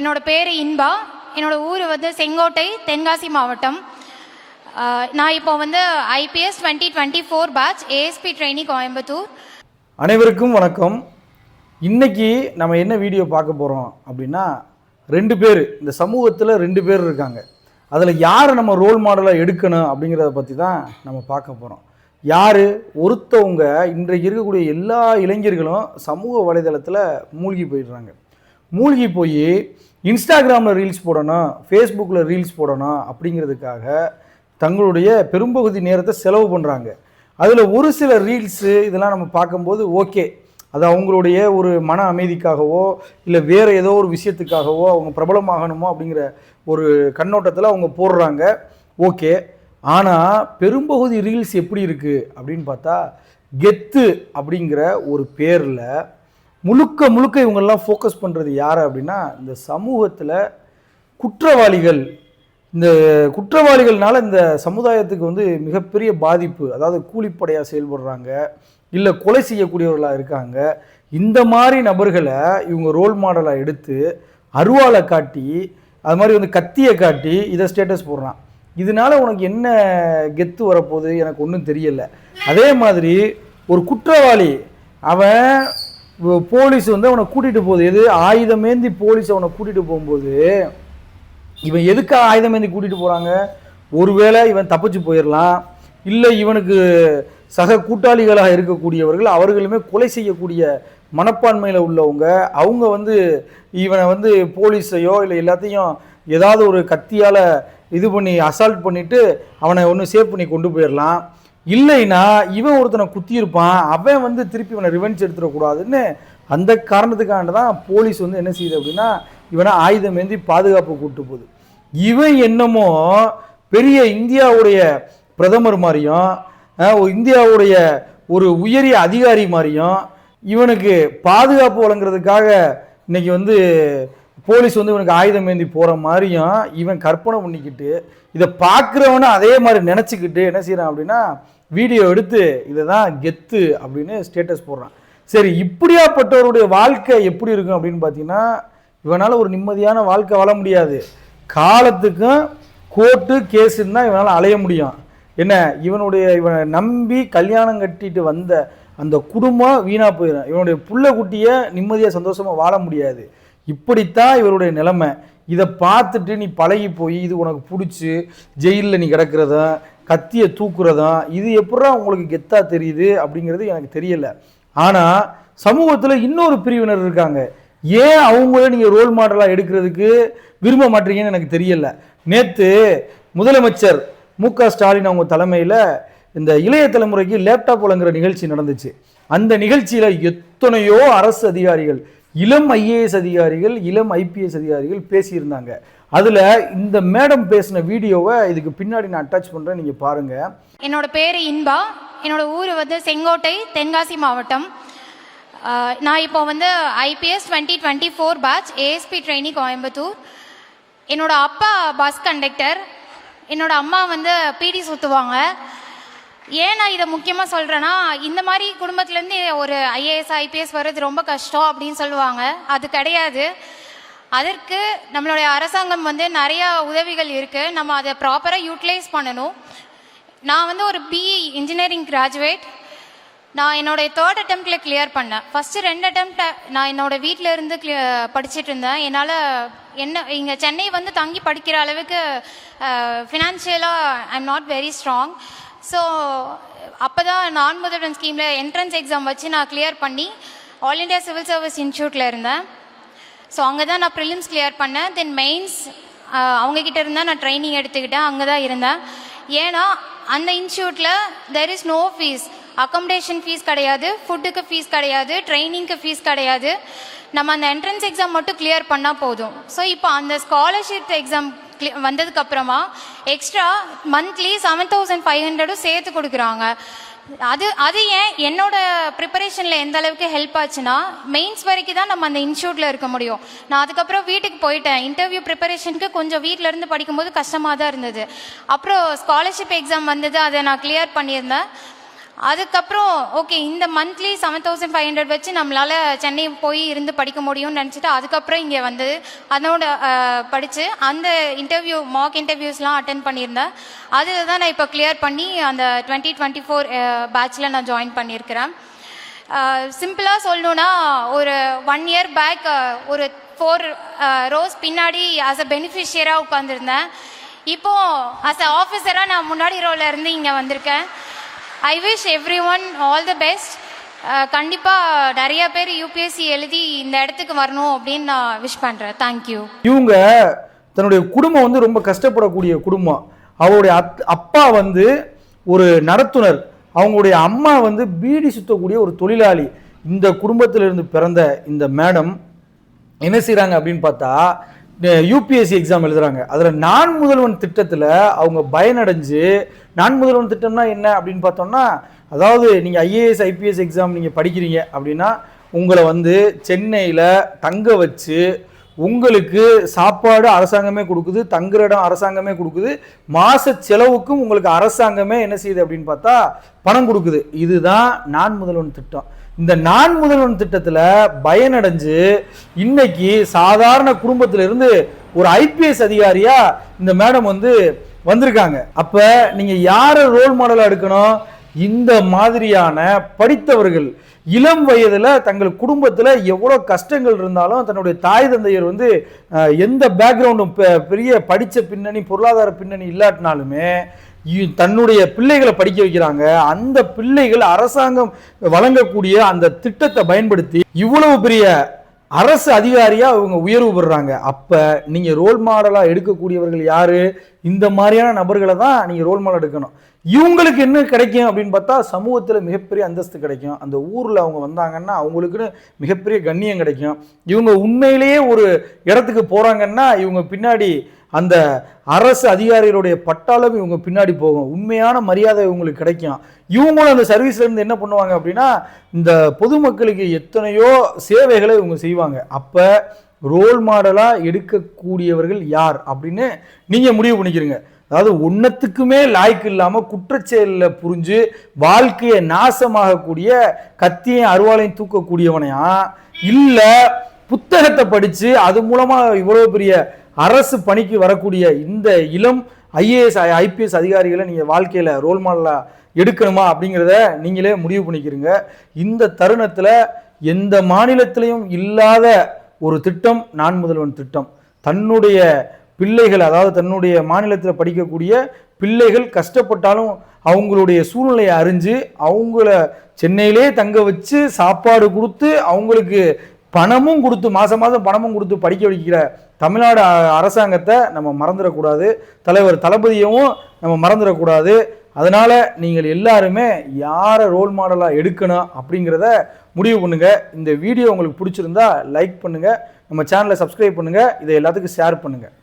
என்னோட பேர் இன்பா. என்னோட ஊர் வந்து செங்கோட்டை தென்காசி மாவட்டம். நான் இப்போ வந்து IPS twenty twenty four batch ASP trainee Coimbatore. அனைவருக்கும் வணக்கம். இன்னைக்கு நம்ம என்ன வீடியோ பார்க்க போகிறோம் அப்படின்னா ரெண்டு பேர் இந்த சமூகத்தில் ரெண்டு பேர் இருக்காங்க. அதில் யாரை நம்ம ரோல் மாடலாக எடுக்கணும் அப்படிங்கிறத பற்றி தான் நம்ம பார்க்க போகிறோம் யார் ஒருத்தவங்க இன்றைக்கு இருக்கக்கூடிய எல்லா இளைஞர்களும் சமூக வலைதளத்தில் மூழ்கி போயிடுறாங்க. மூழ்கி போய் இன்ஸ்டாகிராமில் ரீல்ஸ் போடணும் ஃபேஸ்புக்கில் ரீல்ஸ் போடணும் அப்படிங்கிறதுக்காக தங்களுடைய பெரும்பகுதி நேரத்தை செலவு பண்ணுறாங்க அதில் ஒரு சில ரீல்ஸு இதெல்லாம் நம்ம பார்க்கும்போது ஓகே. அது அவங்களுடைய ஒரு மன அமைதிக்காகவோ இல்லை வேறு ஏதோ ஒரு விஷயத்துக்காகவோ அவங்க பிரபலமாகணுமோ அப்படிங்கிற ஒரு கண்ணோட்டத்தில் அவங்க போடுறாங்க. ஓகே. ஆனால் பெரும்பகுதி ரீல்ஸ் எப்படி இருக்குது அப்படின்னு பார்த்தா கெத்து அப்படிங்கிற ஒரு பேரில் முழுக்க முழுக்க இவங்கெல்லாம் ஃபோக்கஸ் பண்ணுறது யார் அப்படின்னா இந்த சமூகத்தில் குற்றவாளிகள். இந்த குற்றவாளிகள்னால இந்த சமுதாயத்துக்கு வந்து மிகப்பெரிய பாதிப்பு. அதாவது கூலிப்படையாக செயல்படுறாங்க இல்லை கொலை செய்யக்கூடியவர்களாக இருக்காங்க. இந்த மாதிரி நபர்களை இவங்க ரோல் மாடலாக எடுத்து அருவாளை காட்டி அது மாதிரி வந்து கத்தியை காட்டி இதை ஸ்டேட்டஸ் போடுறான். இதனால உனக்கு என்ன கெத்து வரப்போகுது? எனக்கு ஒன்றும் தெரியலை. அதே மாதிரி ஒரு குற்றவாளி அவன் போலீஸ் வந்து அவனை கூட்டிகிட்டு போகுது. எது? ஆயுதமேந்தி போலீஸ் அவனை கூட்டிகிட்டு போகும்போது இவன் எதுக்காக ஆயுதமேந்தி கூட்டிகிட்டு போகிறாங்க ஒருவேளை இவன் தப்பிச்சு போயிடலாம் இல்லை இவனுக்கு சக கூட்டாளிகளாக இருக்கக்கூடியவர்கள் அவர்களுமே கொலை செய்யக்கூடிய மனப்பான்மையில் உள்ளவங்க அவங்க வந்து இவனை வந்து போலீஸையோ இல்லை எல்லாத்தையும் ஏதாவது ஒரு கத்தியால் இது பண்ணி அசால்ட் பண்ணிவிட்டு அவனை ஒன்று சேவ் பண்ணி கொண்டு போயிடலாம் இல்லைன்னா இவன் ஒருத்தனை குத்தியிருப்பான் அவன் வந்து திருப்பி இவனை ரிவெஞ்ச் எடுத்துடக்கூடாதுன்னு அந்த காரணத்துக்காண்ட தான் போலீஸ் வந்து என்ன செய்யுது அப்படின்னா இவனை ஆயுதம் ஏந்தி பாதுகாப்பு கூட்டு போகுது. இவன் என்னமோ பெரிய இந்தியாவுடைய பிரதமர் மாதிரியும் ஒரு இந்தியாவுடைய ஒரு உயரிய அதிகாரி மாதிரியும் இவனுக்கு பாதுகாப்பு வழங்குறதுக்காக இன்னைக்கு வந்து போலீஸ் வந்து இவனுக்கு ஆயுதம் ஏந்தி போகிற மாதிரியும் இவன் கற்பனை பண்ணிக்கிட்டு இதை பார்க்குறவனும் அதே மாதிரி நினச்சிக்கிட்டு என்ன செய்கிறான் அப்படின்னா வீடியோ எடுத்து இதை தான் கெத்து அப்படின்னு ஸ்டேட்டஸ் போடுறான். சரி இப்படியாப்பட்டவருடைய வாழ்க்கை எப்படி இருக்கும் அப்படின்னு பார்த்தீங்கன்னா இவனால் ஒரு நிம்மதியான வாழ்க்கை வாழ முடியாது. காலத்துக்கும் கோர்ட்டு கேஸுன்னு தான் இவனால் அலைய முடியும். என்ன இவனுடைய இவனை நம்பி கல்யாணம் கட்டிட்டு வந்த அந்த குடும்பம் வீணாக போயிடும். இவனுடைய புள்ள குட்டியை நிம்மதியாக சந்தோஷமாக வாழ முடியாது. இப்படித்தான் இவருடைய நிலைமை. இதை பார்த்துட்டு நீ பழகி போய் இது உனக்கு பிடிச்சி ஜெயிலில் நீ கிடக்கிறதும் கத்தியை தூக்குறதும் இது எப்படா உங்களுக்கு கெத்தாக தெரியுது அப்படிங்கிறது எனக்கு தெரியல. ஆனால் சமூகத்தில் இன்னொரு பிரிவினர் இருக்காங்க. ஏன் அவங்கள நீங்கள் ரோல் மாடலாக எடுக்கிறதுக்கு விரும்ப மாட்டீங்கன்னு எனக்கு தெரியல. நேற்று முதலமைச்சர் மு க ஸ்டாலின் அவங்க தலைமையில் இந்த இளைய தலைமுறைக்கு லேப்டாப் வழங்குற நிகழ்ச்சி நடந்துச்சு. அந்த நிகழ்ச்சியில் எத்தனையோ அரசு அதிகாரிகள் இளம் ஐஏஎஸ் அதிகாரிகள் இளம் ஐபிஎஸ் அதிகாரிகள் பேசியிருந்தாங்க. அதில் இந்த மேடம் பேசின வீடியோவை இதுக்கு பின்னாடி நான் அட்டாச் பண்ணுறேன் நீங்கள் பாருங்கள் என்னோட பேர் இன்பா. என்னோட ஊர் வந்து செங்கோட்டை தென்காசி மாவட்டம். நான் இப்போ வந்து IPS twenty twenty four batch ASP trainee Coimbatore. என்னோட அப்பா பஸ் கண்டக்டர் என்னோட அம்மா வந்து பிடி சுற்றுவாங்க ஏன் நான் இதை முக்கியமாக சொல்கிறேன்னா இந்த மாதிரி குடும்பத்துலேருந்து ஒரு ஐஏஎஸ் ஐபிஎஸ் வர்றது ரொம்ப கஷ்டம் அப்படின்னு சொல்லுவாங்க. அது கிடையாது. அதற்கு நம்மளுடைய அரசாங்கம் வந்து நிறைய உதவிகள் இருக்குது நம்ம அதை ப்ராப்பராக யூட்டிலைஸ் பண்ணணும். நான் வந்து ஒரு பிஇ இன்ஜினியரிங் கிராஜுவேட் நான் என்னோட தேர்ட் அட்டம்ப்ட்ல கிளியர் பண்ணேன். ஃபஸ்ட்டு ரெண்டு அட்டம்ப்ட் நான் என்னோட வீட்டில் இருந்து கிளிய படிச்சிட்டு இருந்தேன். என்னால் என்ன இங்கே சென்னை வந்து தங்கி படிக்கிற அளவுக்கு ஃபினான்ஷியலாக I am not very strong so அப்போ தான் நான் முதல்வன் ஸ்கீமில் என்ட்ரன்ஸ் எக்ஸாம் வச்சு நான் கிளியர் பண்ணி ஆல் இண்டியா சிவில் சர்வீஸ் இன்ஸ்டியூட்டில் இருந்தேன். ஸோ அங்கே தான் நான் ப்ரிலிம்ஸ் கிளியர் பண்ணேன். தென் மெயின்ஸ் அவங்கக்கிட்ட இருந்தால் நான் ட்ரைனிங் எடுத்துக்கிட்டேன். அங்கே தான் இருந்தேன். ஏன்னா அந்த இன்ஸ்டியூட்டில் there is no fees accommodation fees கிடையாது. ஃபுட்டுக்கு ஃபீஸ் கிடையாது. ட்ரைனிங்க்கு ஃபீஸ் கிடையாது. நம்ம அந்த என்ட்ரன்ஸ் எக்ஸாம் மட்டும் கிளியர் பண்ணால் போதும். ஸோ இப்போ அந்த ஸ்காலர்ஷிப் எக்ஸாம் வந்ததுக்கப்புறமா extra monthly seven thousand five ஹண்ட்ரடும் சேர்த்து கொடுக்குறாங்க. அது அது ஏன் என்னோட ப்ரிப்பரேஷனில் எந்த அளவுக்கு ஹெல்ப் ஆச்சுன்னா மெயின்ஸ் வரைக்கும் தான் நம்ம அந்த இன்ஸ்டியூட்டில் இருக்க முடியும். நான் அதுக்கப்புறம் வீட்டுக்கு போயிட்டேன். இன்டர்வியூ ப்ரிப்பரேஷனுக்கு கொஞ்சம் வீட்டில் இருந்து படிக்கும்போது கஷ்டமாக தான் இருந்தது. அப்புறம் ஸ்காலர்ஷிப் எக்ஸாம் வந்தது அதை நான் கிளியர் பண்ணியிருந்தேன். அதுக்கப்புறம் ஓகே இந்த monthly seven thousand five hundred வச்சு நம்மளால சென்னை போய் இருந்து படிக்க முடியும்னு நினச்சிட்டு அதுக்கப்புறம் இங்கே வந்து அதனோட படித்து அந்த இன்டர்வியூ மாக் இன்டர்வியூஸ்லாம் அட்டன் பண்ணியிருந்தேன். அதில் தான் நான் இப்போ கிளியர் பண்ணி அந்த டுவெண்ட்டி டுவெண்ட்டி ஃபோர் பேட்சில் நான் ஜாயின் பண்ணியிருக்கிறேன். சிம்பிளாக சொல்லணுன்னா ஒரு ஒன் இயர் பேக் ஒரு ஃபோர் ரோஸ் பின்னாடி ஆஸ் அ பெனிஃபிஷியராக உட்காந்துருந்தேன் இப்போ ஆஸ் அ ஆஃபீஸராக நான் முன்னாடி ரோல இருந்து இங்கே வந்திருக்கேன். I wish everyone all the best கண்டிப்பாக நிறைய பேர் யூபிஎஸ்சி எழுதி இந்த இடத்துக்கு வரணும் அப்படின்னு நான் விஷ் பண்ணுறேன் தேங்க்யூ இவங்க தன்னுடைய குடும்பம் வந்து ரொம்ப கஷ்டப்படக்கூடிய குடும்பம். அவருடைய அத் அப்பா வந்து ஒரு நடத்துனர். அவங்களுடைய அம்மா வந்து பீடி சுத்தக்கூடிய ஒரு தொழிலாளி. இந்த குடும்பத்திலிருந்து பிறந்த இந்த மேடம் என்ன செய்கிறாங்க அப்படின்னு பார்த்தா யூபிஎஸ்சி எக்ஸாம் எழுதுறாங்க. அதில் நான் முதல்வன் திட்டத்தில் அவங்க பயனடைஞ்சு நான் முதல்வன் திட்டம்னா என்ன அப்படின்னு பார்த்தோம்னா அதாவது நீங்கள் ஐஏஎஸ் ஐபிஎஸ் எக்ஸாம் நீங்கள் படிக்கிறீங்க அப்படின்னா உங்களை வந்து சென்னையில் தங்க வச்சு உங்களுக்கு சாப்பாடு அரசாங்கமே கொடுக்குது தங்குற இடம் அரசாங்கமே கொடுக்குது மாச செலவுக்கும் உங்களுக்கு அரசாங்கமே என்ன செய்யுது அப்படின்னு பார்த்தா பணம் கொடுக்குது. இதுதான் நான் முதல்வன் திட்டம். இந்த நான் முதல்வன் திட்டத்தில் பயனடைஞ்சு இன்னைக்கு சாதாரண குடும்பத்திலிருந்து ஒரு ஐபிஎஸ் அதிகாரியா இந்த மேடம் வந்து வந்திருக்காங்க. அப்ப நீங்க யாரை ரோல் மாடலாக எடுக்கணும்? இந்த மாதிரியான படித்தவர்கள் இளம் வயதில் தங்கள் குடும்பத்தில் எவ்வளோ கஷ்டங்கள் இருந்தாலும் தன்னுடைய தாய் தந்தையர் வந்து எந்த பேக்ரவுண்டும் பெரிய படித்த பின்னணி பொருளாதார பின்னணி இல்லாட்டினாலுமே தன்னுடைய பிள்ளைகளை படிக்க வைக்கிறாங்க. அந்த பிள்ளைகள் அரசாங்கம் வழங்கக்கூடிய அந்த திட்டத்தை பயன்படுத்தி இவ்வளவு பெரிய அரசு அதிகாரியாக அவங்க உயர்வு பெறுறாங்க. அப்போ நீங்கள் ரோல் மாடலாக எடுக்கக்கூடியவர்கள் யார்? இந்த மாதிரியான நபர்களை தான் நீங்கள் ரோல் மாடல் எடுக்கணும். இவங்களுக்கு என்ன கிடைக்கும் அப்படின்னு பார்த்தா சமூகத்தில் மிகப்பெரிய அந்தஸ்து கிடைக்கும். அந்த ஊரில் அவங்க வந்தாங்கன்னா அவங்களுக்குன்னு மிகப்பெரிய கண்ணியம் கிடைக்கும். இவங்க உண்மையிலேயே ஒரு இடத்துக்கு போகிறாங்கன்னா இவங்க பின்னாடி அந்த அரசு அதிகாரிகளுடைய பட்டாளம் இவங்க பின்னாடி போகும். உண்மையான மரியாதை இவங்களுக்கு கிடைக்கும். இவங்களும் அந்த சர்வீஸ்லேருந்து என்ன பண்ணுவாங்க அப்படின்னா இந்த பொதுமக்களுக்கு எத்தனையோ சேவைகளை இவங்க செய்வாங்க. அப்போ ரோல் மாடலாக எடுக்கக்கூடியவர்கள் யார் அப்படின்னு நீங்கள் முடிவு பண்ணிக்கிறீங்க. அதாவது ஒன்றத்துக்குமே லாய்க்கு இல்லாமல் குற்றச்செயலில் புரிஞ்சு வாழ்க்கையை நாசமாகக்கூடிய கத்தியையும் அருவாளையும் தூக்கக்கூடியவனையா? இல்லை புத்தகத்தை படித்து அது மூலமாக இவ்வளோ பெரிய அரசு பணிக்கு வரக்கூடிய இந்த இளம் ஐஏஎஸ் ஐபிஎஸ் அதிகாரிகளை நீங்கள் வாழ்க்கையில் ரோல் மாடலாக எடுக்கணுமா அப்படிங்கிறத நீங்களே முடிவு பண்ணிக்கிறீங்க. இந்த தருணத்தில் எந்த மாநிலத்திலையும் இல்லாத ஒரு திட்டம் நான் முதல்வன் திட்டம். தன்னுடைய பிள்ளைகள் அதாவது தன்னுடைய மாநிலத்தில் படிக்கக்கூடிய பிள்ளைகள் கஷ்டப்பட்டாலும் அவங்களுடைய சூழ்நிலையை அறிஞ்சு அவங்கள சென்னையிலே தங்க வச்சு சாப்பாடு கொடுத்து அவங்களுக்கு பணமும் கொடுத்து மாதம் மாதம் பணமும் கொடுத்து படிக்க வைக்கிற தமிழ்நாடு அரசாங்கத்தை நம்ம மறந்துடக்கூடாது. தலைவர் தளபதியவும் நம்ம மறந்துடக்கூடாது. அதனால் நீங்கள் எல்லாருமே யாரை ரோல் மாடலாக எடுக்கணும் அப்படிங்கிறத முடிவு பண்ணுங்கள் இந்த வீடியோ உங்களுக்கு பிடிச்சிருந்தா லைக் பண்ணுங்கள் நம்ம சேனலை சப்ஸ்கிரைப் பண்ணுங்கள் இதை எல்லாத்துக்கும் ஷேர் பண்ணுங்கள்